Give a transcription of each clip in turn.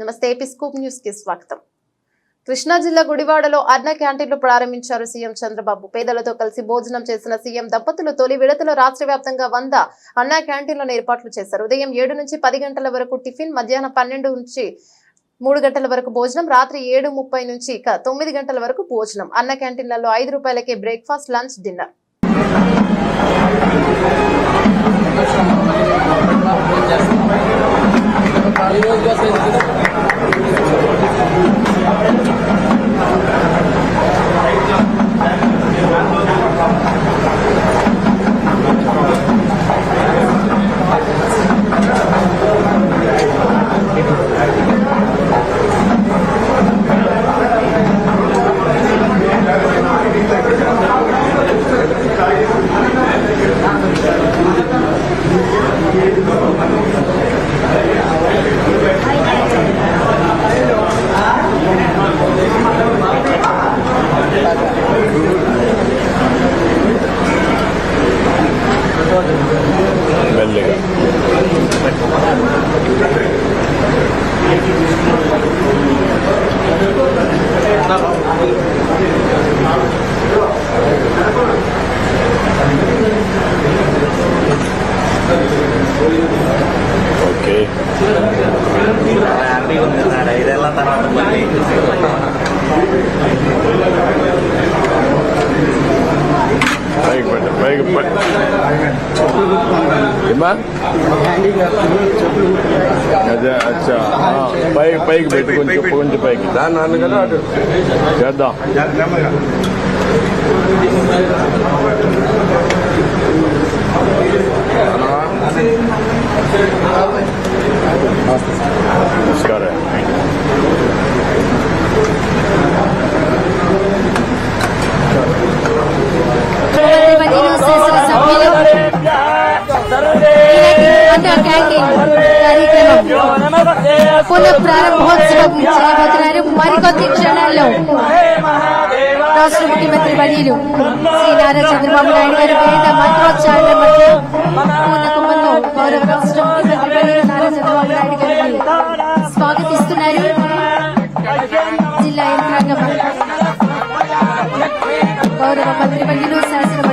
నమస్తే AP scoop న్యూస్కి స్వాగతం. కృష్ణా జిల్లా గుడివాడలో అన్న క్యాంటీన్లు ప్రారంభించారు సీఎం చంద్రబాబు. పేదలతో కలిసి భోజనం చేసిన సీఎం దంపతులు తొలి విడతలో రాష్ట్ర వ్యాప్తంగా వంద అన్న క్యాంటీన్లను ఏర్పాట్లు చేశారు. ఉదయం ఏడు నుంచి పది గంటల వరకు టిఫిన్ మధ్యాహ్నం పన్నెండు నుంచి మూడు గంటల వరకు భోజనం రాత్రి ఏడు ముప్పై నుంచి ఇక తొమ్మిది గంటల వరకు భోజనం. అన్న క్యాంటీన్లలో ఐదు రూపాయలకే బ్రేక్ఫాస్ట్ లంచ్ డిన్నర్. మెల్లిగా oke nanti ada rela tanah kembali baik baik baik gimana ada acha baik baik baik kunci kunci baik dan anu kan ada jada jada Anna canteen కార్యక్రమం పునః ప్రారంభోత్సవం చేయబోతున్నారు మరికొద్ది క్షణాల్లో రాష్ట్ర ముఖ్యమంత్రి వర్యులు శ్రీ నారా చంద్రబాబు నాయుడు గారు పేద మంత్రోచ్చారణ మధ్య పూర్ణ కుంభంలో గౌరవ రాష్ట్ర ముఖ్యమంత్రి వర్యులు నారా చంద్రబాబు నాయుడు గారిని స్వాగతిస్తున్నారు. జిల్లా యంత్రాంగం గౌరవ మంత్రివర్యులు శాసనమండలి సభ్యులు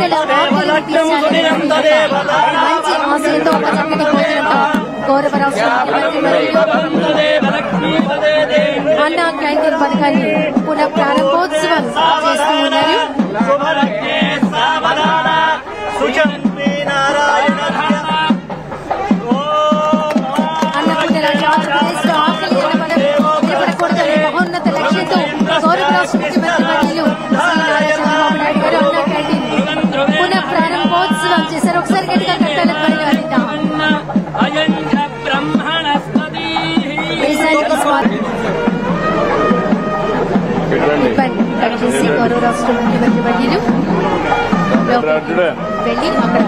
పేదల మంచి ఆశయంతో ఒక చక్కటి భోజనంతో గౌరవ రాష్ట్ర అన్న క్యాంటీన్ పథకాన్ని చేస్తూ దేశానికి స్వాతంత్రం పెట్టండి ఇవ్వండి కట్ చేసి గౌరవ రాష్ట్ర ముఖ్యమంత్రి వర్యులు లోపలికి అటుడే. వెళ్ళి అక్కడ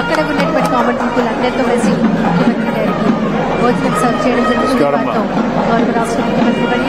అక్కడ ఉన్నటువంటి కామన్ పీపుల్ అందరితో కలిసి ముఖ్యమంత్రి గారికి భోజనం సర్వ్ చేయడం జరుగుతుంది నమస్కారం, వారితో గౌరవ రాష్ట్ర ముఖ్యమంత్రి వర్యులు